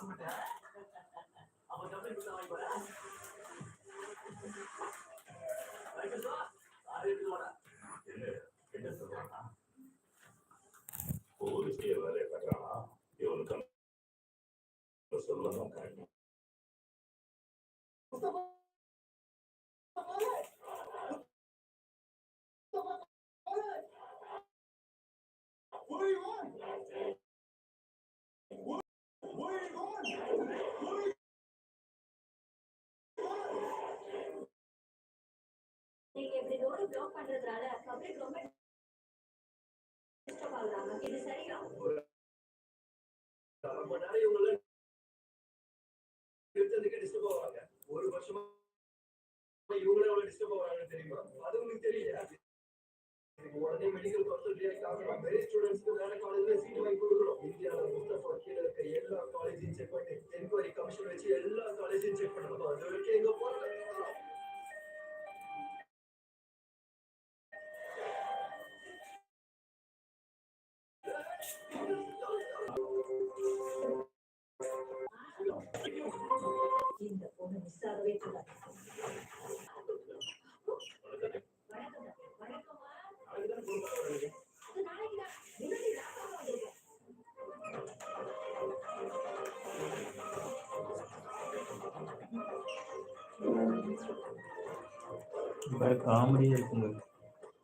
வந்துட்டேன் பண்றதுனால பப்ளிக் ரொம்ப டிஸ்டர்ப் ஆகுறாங்க இது சரியா? அரை மணி நேரம் டிஸ்டர்ப் ஆவாங்க. ஒரு வருஷமா இவங்களே அவ்வளவு டிஸ்டர்ப் ஆகுறாங்க தெரியுமா? அது உங்களுக்கு தெரியல உடனே மெடிக்கல் கன்சல்ட் ஆகணும் பெரிய ஸ்டூடெண்ட்ஸ்க்கு வேற காலேஜ்ல சீட் வாங்கி கொடுக்குறோம் இந்தியாவில் முஸ்தபா கீழே இருக்க எல்லா காலேஜையும் செக் பண்ணி என்கொயரி கமிஷன் வச்சு எல்லா காலேஜையும் செக் பண்ணணும். அது வரைக்கும் எங்க போறோம் இந்த பொண்ணு மிஸ் ஆகவே கூடாது காமெடியா இருக்குங்க அது நாளைக்கு தான் முன்னாடி நான் வந்திருக்கேன் காமெடியா இருக்குங்க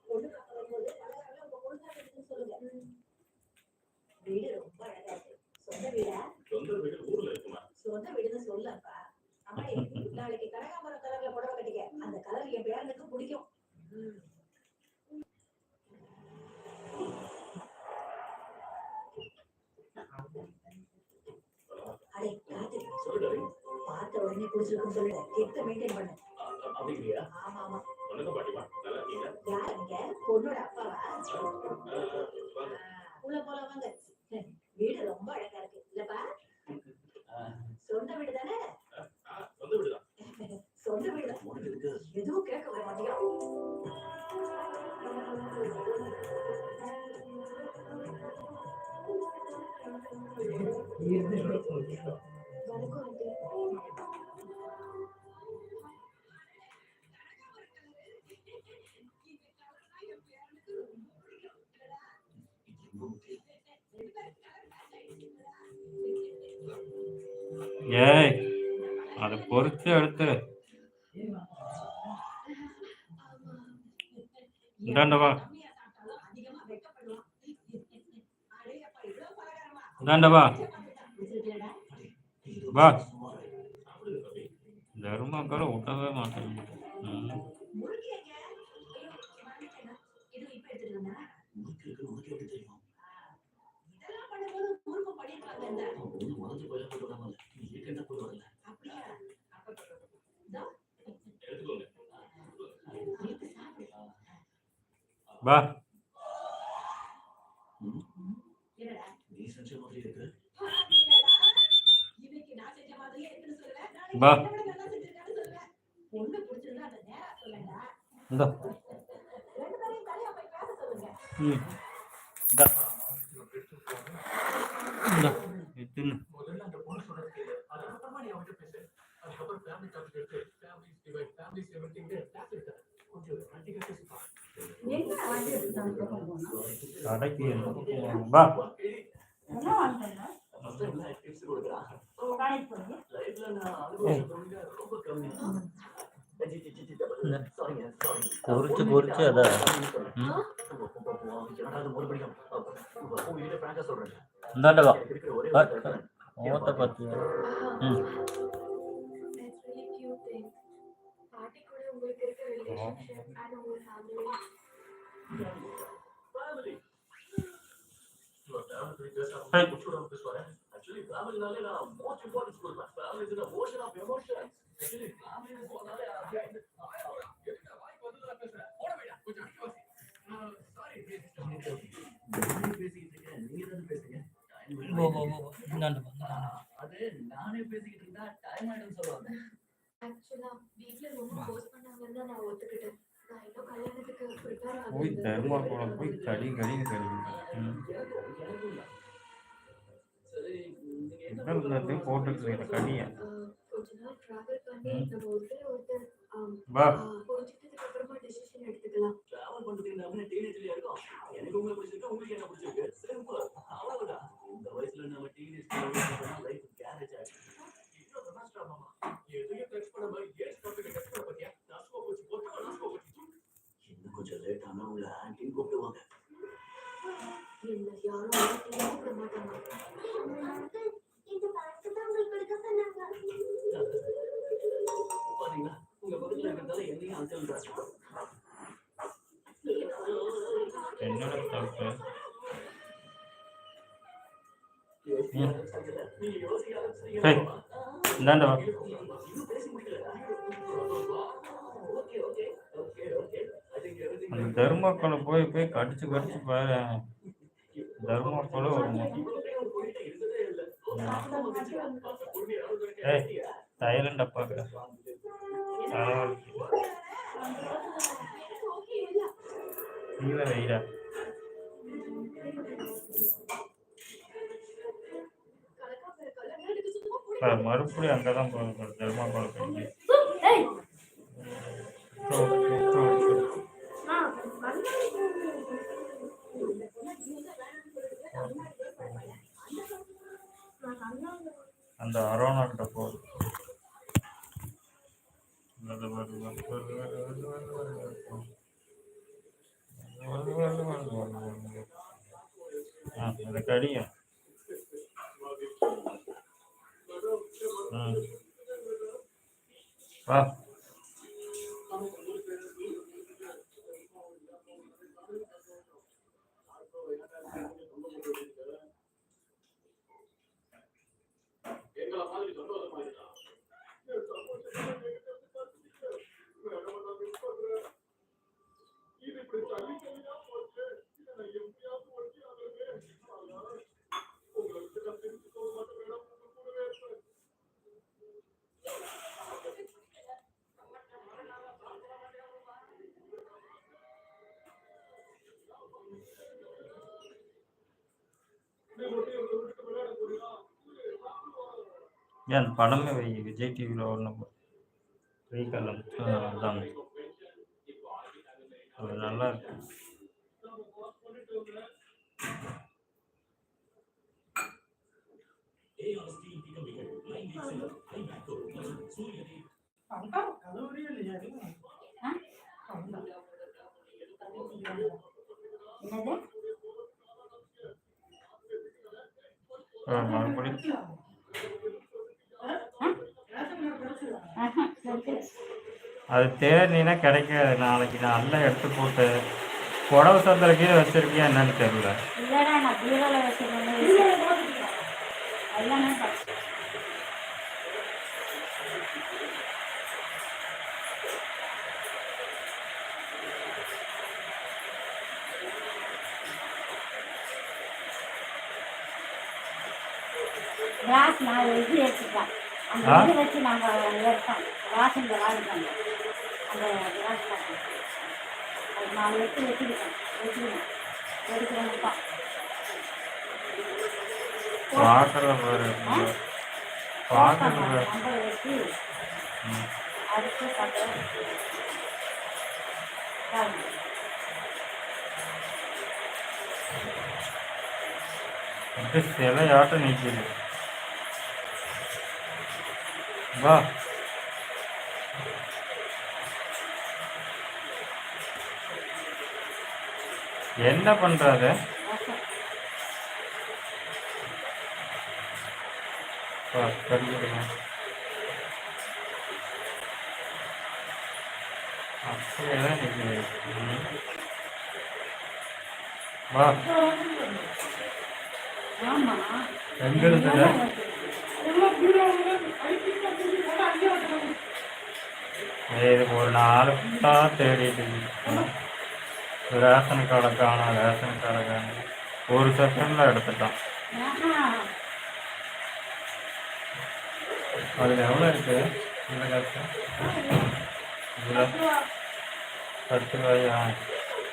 பொண்ணு பார்க்க வரும்போது பலகாரம் உங்க பொண்ணு தான் இருக்குன்னு சொல்லுங்க வீடு ரொம்ப அழகா இருக்கு சொந்த வீடா சொந்த வீடு ஊர்ல இருக்குமா சொந்த வீடுன்னு சொல்லப்பா அம்மா நாளைக்கு கனகாமரம் கலர்ல புடவை கட்டிக்க அந்த கலர் என் பேரனுக்கு பிடிக்கும் ம். அடே காத்து சொல்லுடாரு பார்த்த உடனே குடிச்சிருக்குன்னு மெயின்டைன் பண்ணு. ஆமா ஆமா வணக்கம் பாட்டிமா நல்லா இருக்கீங்க யார் நீங்க பொண்ணோட அப்பாவா உள்ள போல வாங்க வீடு ரொம்ப அழகா இருக்கு இல்லப்பா சொந்த வீடு தானே சொந்த சொந்த வீடு தான் எதுவும் கேட்க வர மாட்டேங்கிறான் வணக்கம் ஏய் அதை பொறுத்து எடுத்து. இந்தாண்ட வா. இந்தாண்ட வா. தர்மாக்கார விட்டவே மாட்டேங்குது ம். இதெல்லாம் பண்ணும்போது ஊருக்கு பண்ணிருக்காங்க இந்த அப்படியா அப்ப இதோ, எடுத்துக்கோங்க வா என்னடா நீ செஞ்ச மாதிரி இருக்கு இன்னைக்கு நான் செஞ்ச மாதிரியே இருக்குன்னு சொல்லுவேன் வா. பேரையும் தனியா போய் பேச சொல்லுங்க. ம். இந்தா. இந்தா. தின்னு முதல்ல அந்த பொண்ணு சொல்றது கேளு. அதுக்கப்புறமா நீ அவன்கிட்ட பேசு. அதுக்கப்புறம் ஃபேமிலி டாபிக் எடுத்து family divide family seventeen class எடுத்து கொஞ்சம் பிராக்டிகல் பேசிப்பா. என்ன வாங்கி போனா? கடைக்கு? வா. என்ன இந்தாண்ட வா. முகத்தை பார்த்து ம். It's really பாட்டி. அது நானே பேசிக்கிட்டு இருந்தா டைம் ஆயிடும் சொல்லுவாங்க. Actually, வீட்ல ரொம்ப force பண்ணாங்கன்னு தான் நான் ஒத்துக்கிட்டேன். நான் இன்னும் கல்யாணத்துக்கு prepare போய் ஆகல. தர்மாக்குளம் போய் கடி கடின்னு கடி ம். சரி நீங்க என்ன உடல் எல்லாத்தையும் போட்டுட்டு கடியா. கொஞ்ச நாள் try வா. புரிஞ்சுக்கிட்டதுக்கு அப்புறமா டெசிஷன் எடுத்துக்கலாம். டிராவல் பண்றதுக்கு நம்ம டீனேஜ்லயே இருக்கோம்? எனக்கு உங்களை பிடிச்சிருக்கு உங்களுக்கு என்ன பிடிச்சிருக்கு? சிம்பிள் அவ்வளவுதான். இந்த வயசுல நம்ம டீனேஜ் லைஃப் கேரேஜ் ஆயிடுச்சு இன்னும் தமாஷா மாமா. எதையும் டச் பண்ணாம ஏன் டாபிக் டச் பண்ண பத்தியா நாஸ்கோ போச்சு போட்டு நாஸ்கோ போச்சு. இன்னும் கொஞ்சம் லேட் ஆனா உங்களை ஆன்டின்னு கூப்பிடுவாங்க. என்ன யாரும் ஆண்டின்னு கூப்பிட மாட்டாங்க. திங்க் எவ்ரிதிங் அந்த தர்மாக்கோலை போய் போய் கடிச்சு கடிச்சு பாரு. தர்மாக்கோலை ஒரு ஏய் சைலண்டா பாக்குற. கீழே பாரு, மறுபடியும் ஓகே. ஆ கண்ணாடி நான் கண்ணாடி அந்த அரோனா கிட்ட போகுது வருது, வருது, வருது, வருது, வருது, வருது, வருது, வருது. வருது, வருது, வருது, வருது, வருது, வருது. ஆ, அதை கடியும் ம். வா எங்களை மாதிரி சந்தோஷமா இருக்கா இது இப்படி தள்ளி தள்ளியா போச்சு இதை நான் எப்படியாவது ஒட்டி ஆகுறேன் உங்களை விட்டு நான் பிரிச்சு போக மாட்டேன் மேடம் உங்க கூடவே இருப்பேன் நீ மட்டும் இவங்களை விட்டுட்டு விளையாட போறியா ஏன் படமே வை விஜய் டிவியில் ஒன்று ஸ்ரீகலம் அதான். அது நல்லா இருக்கு. என்னது அது தேடினா கிடைக்காது. நாளைக்கு நான் எல்லாம் எடுத்து போட்டு புடவை சந்திர கீழே வச்சிருக்கியா என்னன்னு தெரியல. இல்லடா நான் பீரோல வச்சிருக்கேன் எல்லாம் நான் படிச்சேன். கிளாஸ் நான் இது எடுத்துட்டேன் அந்த வச்சு நாங்கள் எடுத்தோம் வாங்கிட்டோம் அந்த கிளாஸ் பார்த்தோம் அது நான் எடுத்து வச்சுக்கிட்டேன் பார்க்கறத பாரு நம்பர் என்ன பண்ணுறாரு வா அப்படியே தான் வா. எங்க இது ஒரு நாள் தான் தேடிட்டு ரேஷன் கார்டை காணும் ரேஷன் கார்டை காணும் ஒரு செகண்டில் எடுத்துட்டான். அதில் எவ்வளோ இருக்கு? இந்த காசு? இதில்? பத்து ரூபாயா?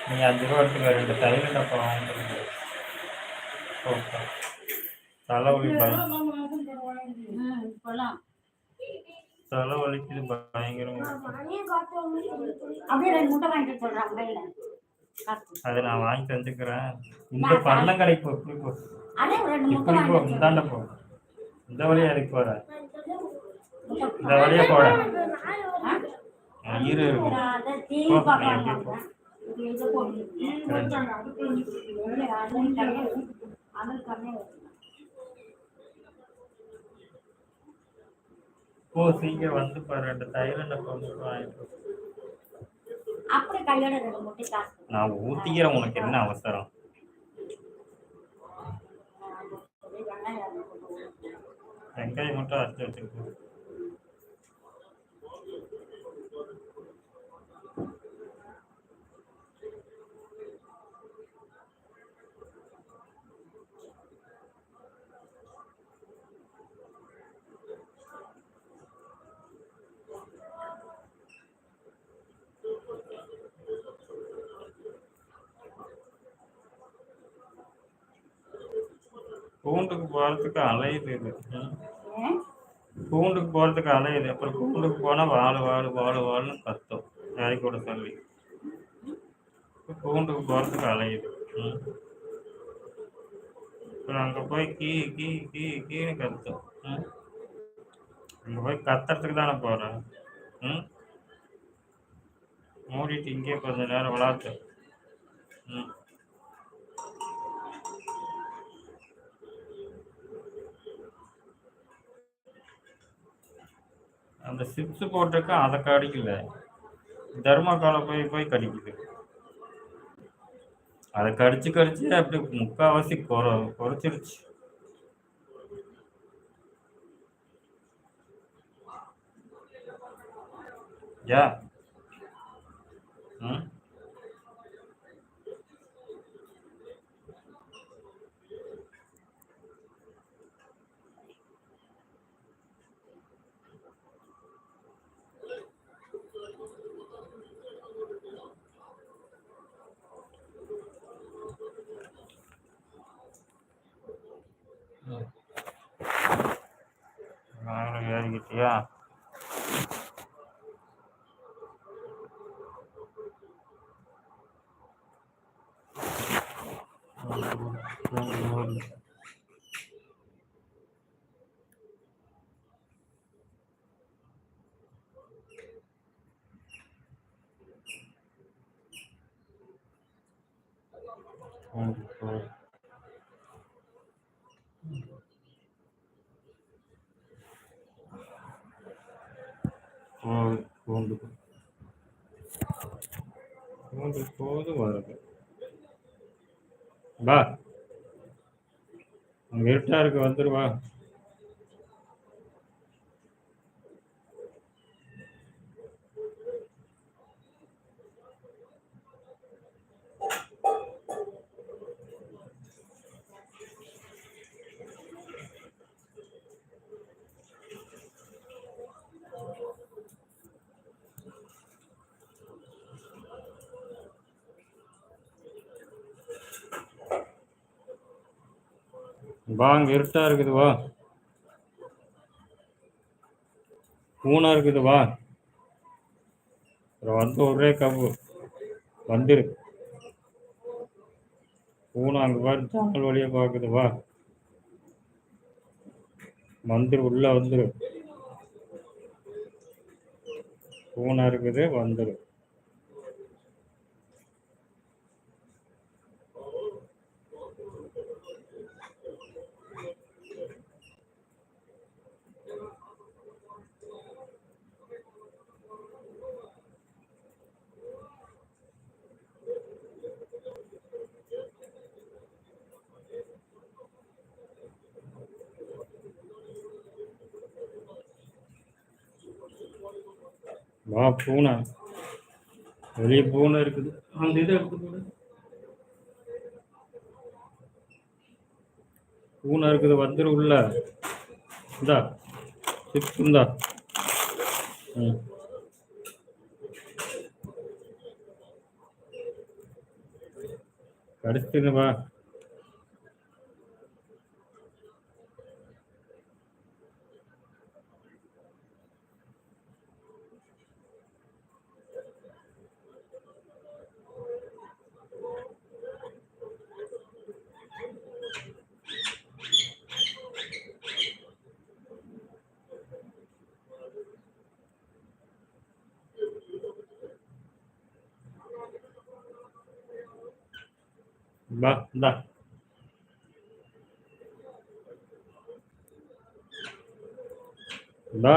நீ அஞ்சு ரூபா எடுத்துக்க ரெண்டு தைல டப்பா வாங்கிட்டு ஓகே. தலைவலி பயம் தலை வலிக்குது பயங்கரமா அப்படியே ரெண்டு முட்டை வாங்கிட்டு சொல்றாங்க கையில. அதை நான் வாங்கி தந்துக்கிறேன். இந்த பள்ளங்கடை போ இப்படி போ. இப்படி இந்தாண்ட போ. இந்த வழியா இருக்கு போற? இந்த வழியா போற டிவி போ, சீக்கிரம் வந்து பாரு. ரெண்டு டப்பா வந்து வாங்கிட்டு. அப்படி கையோட ரெண்டு முட்டை காசு நான் ஊத்திக்கிற உனக்கு என்ன அவசரம்? வெங்காயம் மட்டும் அரைச்சி வச்சிருக்கேன் பூண்டுக்கு போறதுக்கு அலையுது இது? பூண்டுக்கு போறதுக்கு அலையுது அப்புறம் பூண்டுக்கு போனா வாழு வாழு வாழு வாழுன்னு கத்தும் யாரை கூட சொல்லி. பூண்டுக்கு போறதுக்கு அலையுது. அப்புறம் அங்க போய் கீ கீ கீ கீன்னு கத்தும். அங்க போய் கத்துறதுக்கு தானே போறேன். ம்? மூடிட்டு இங்கே கொஞ்ச நேரம் விளாட்டு. ம். அந்த சிப்ஸ் போட்டிருக்க அதை கடிக்கல. தர்மாக்கால போய் போய் கடிக்குது. அதை கடிச்சு கடிச்சு அப்படி முக்காவாசி குறை குறைச்சிருச்சு. யா பூண்டு பூண்டு போது வருது வா. அங்க இருட்டா இருக்கு வந்துருவா வா இருட்டா இருக்குது வா. பூனா இருக்குது வா. அப்புறம் வந்து ஒரே கவு வந்துரு. பூனை அங்க பாரு ஜன்னல் வழியா பாக்குது வா. வந்துரு உள்ள வந்துரு. பூனை இருக்குது வந்துரு வா பூனை. வெளியே பூனை இருக்குது. அந்த இதை எடுத்து போடு. பூனை இருக்குது வந்துரு உள்ள. இந்தா சிப்ஸ் இந்தா. ம். கடிச்சிட்டு வா வா இந்தா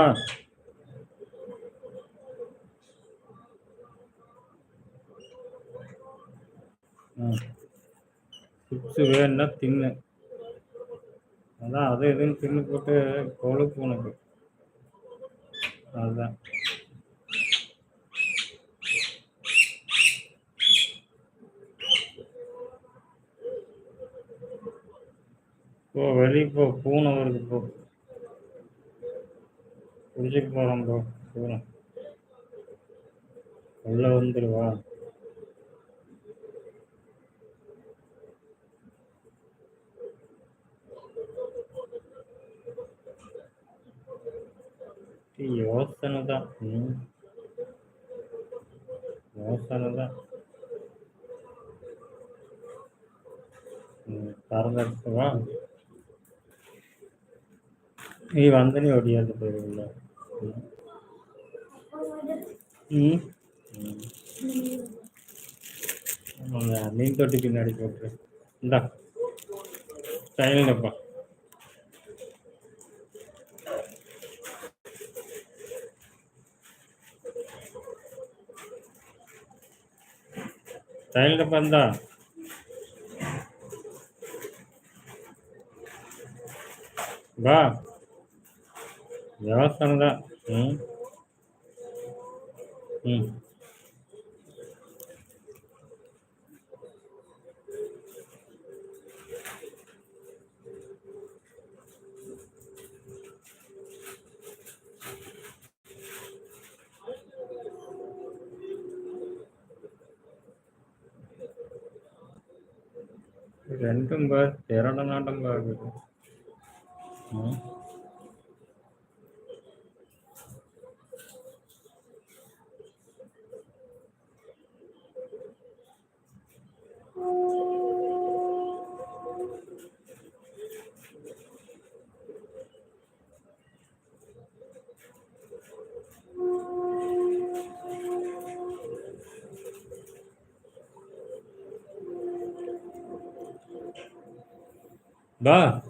சிப்ஸ் வேணும்னா தின்னு. அதான் அது இதுன்னு தின்னு போட்டு கொழுப்பு உனக்கு அதுதான் போ வெளியே போ பூனை வருது போ. குடிச்சுக்கு போகிறோம் போ பூனை. உள்ள வந்துடுவா யோசனை தான். யோசனை தான். ம் நீ வந்து நீ ஒடியாந்து போயிருவில்ல மீன் தொட்டி பின்னாடி போட்டுரு இந்தா சைலண்டப்பா சைலண்டப்பா இந்தா வா யோசனை தான் ம் ம் ரெண்டும் பார் திரண்ட